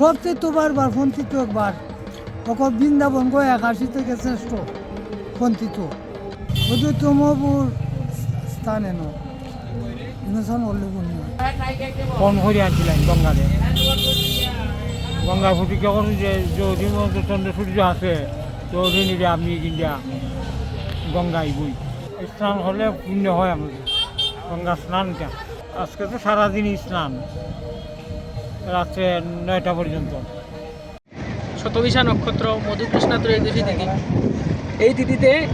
সবচেয়ে তো বারবার পন্থিত একবার তখন বৃন্দাবন গো একাশি থেকে শ্রেষ্ঠ পন্থিত তমপুর স্থানে ন ইনসান উল্লেখনীয় ফোন করে আনছিলেন গঙ্গাতে? গঙ্গা ফুটি যখন যে যদি চন্দ্র আছে বই। স্নান হলে হয় গঙ্গা আজকে তো সারাদিনই স্নান। রাত্রে নয়টা পর্যন্ত। শতবিশা নক্ষত্র মধুকৃষ্ণা ত্রয়োদশী তিথি। এই তিথিতে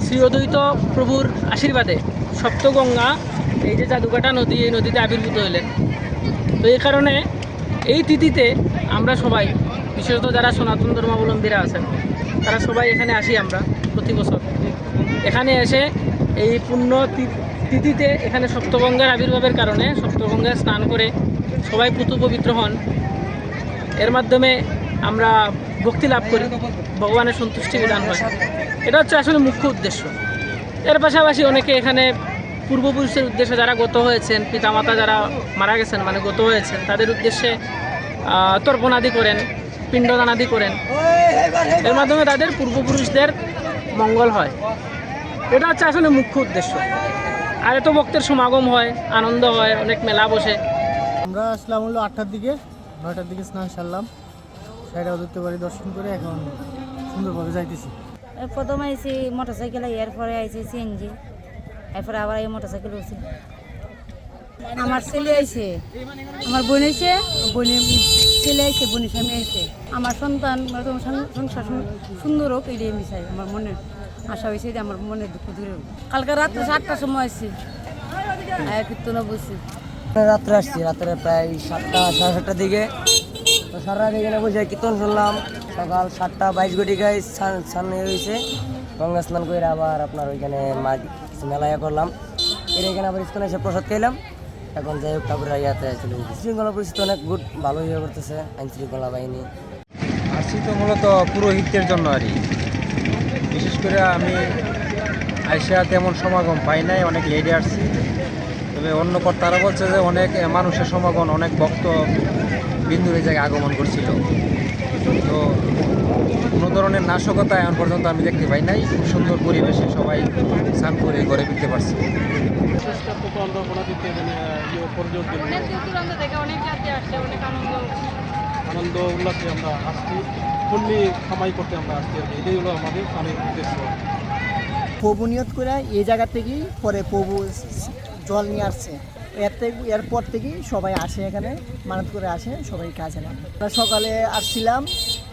শ্রী অদ্বৈত প্রভুর আশীর্বাদে সপ্তগঙ্গা এই যে জাদুকাটা নদী এই নদীতে আবির্ভূত হলেন। তো এই কারণে এই তিথিতে আমরা সবাই বিশেষত যারা সনাতন ধর্মাবলম্বীরা আছেন তারা সবাই এখানে আসি আমরা প্রতি বছর। এখানে এসে এই পুণ্য তি- তিথিতে এখানে সপ্তগঙ্গার আবির্ভাবের কারণে সপ্তগঙ্গায় স্নান করে সবাই পুতু পবিত্র হন। এর মাধ্যমে আমরা ভক্তি লাভ করি, ভগবানের সন্তুষ্টি বিধান হয়। এটা হচ্ছে আসলে মুখ্য উদ্দেশ্য। এর পাশাপাশি অনেকে এখানে পূর্বপুরুষের উদ্দেশ্যে যারা গত হয়েছেন, পিতামাতা যারা মারা গেছেন মানে গত হয়েছেন, তাদের উদ্দেশ্যে তর্পণাদি করেন, পিণ্ডদানাদি করেন। এর মাধ্যমে তাদের পূর্বপুরুষদের মঙ্গল হয়। এটা হচ্ছে আসলে মুখ্য উদ্দেশ্য। আর এত ভক্তের সমাগম হয়, আনন্দ হয়, অনেক মেলা বসে। আমরা আসলাম হলো আটটার দিকে, নয়টার দিকে স্নান সারলাম, সাইডে অদিত্য বাড়ি দর্শন করে এখন সুন্দরভাবে যাইতেছি। প্রথমে আইসি মোটর সাইকেলে এরপরে আইসি সিএনজি, এরপরে আবার এই মোটর সাইকেল উঠছি। আমার ছেলে আইছে, আমার বোন আইছে বোনের ছেলে আইছে বোনের স্বামী আইছে। আমার সন্তান সং- সংসার সুন্দর হোক, এটাই আমি চাই, আমার মনে। আশা হয়েছে যে আমার মনের দুঃখ দূরে কালকে রাত্রে সাতটার সময় আসছি আয়া কীর্তনে বসছি রাত্রে আসছি, রাত্রে প্রায় সাতটা, সাড়ে সাতটার দিকে। তো সারা রাত এখানে বসে কীর্তন শুনলাম। সকাল সাতটা বাইশ ঘটিকায় স্নান হয়েছে গঙ্গা স্নান করে আবার আপনার ওইখানে মাছ মেলায়া করলাম। এর এখানে আবার স্কুলে এসে প্রসাদ খেলাম এখন যাই হোক, ঠাকুরের ইয়াতে চলে শৃঙ্খলা পরিস্থিতি অনেক গুড ভালো হয়ে করতেছে আইন শৃঙ্খলা বাহিনী। আসছি তো মূলত পুরোহিতদের জন্য আর। বিশেষ করে আমি আইসা তেমন সমাগম পাই নাই, অনেক লেটে আসছি। তবে অন্য কর্তারা বলছে যে অনেক মানুষের সমাগম অনেক ভক্ত বিন্দুর এই জায়গায় আগমন করছিল। তো কোনো ধরনের নাশকতা এখন পর্যন্ত আমি দেখতে পাই নাই। খুব সুন্দর পরিবেশে সবাই স্নান করে ঘরে ফিরতে পারছি। আনন্দ উল্লাসে আমরা আসছি। পল্লী কামাই করতে আমরা আসছি। এটাই হলো আমাদের স্বামীর উদ্দেশ্য। প্রভু নিয়ত করে এই জায়গা থেকেই পরে প্রভু জল নিয়ে আসছে। থেকে এরপর থেকেই সবাই আসে এখানে, মানত করে আসে, সবাই কাজে না আমরা সকালে আসছিলাম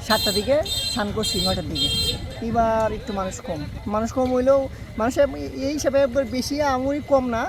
সাতটা দিকে স্নান করছি নয়টার দিকে। এবার একটু মানুষ কম। মানুষ কম হইলেও মানুষের এই হিসাবে বেশি আমরি কম না।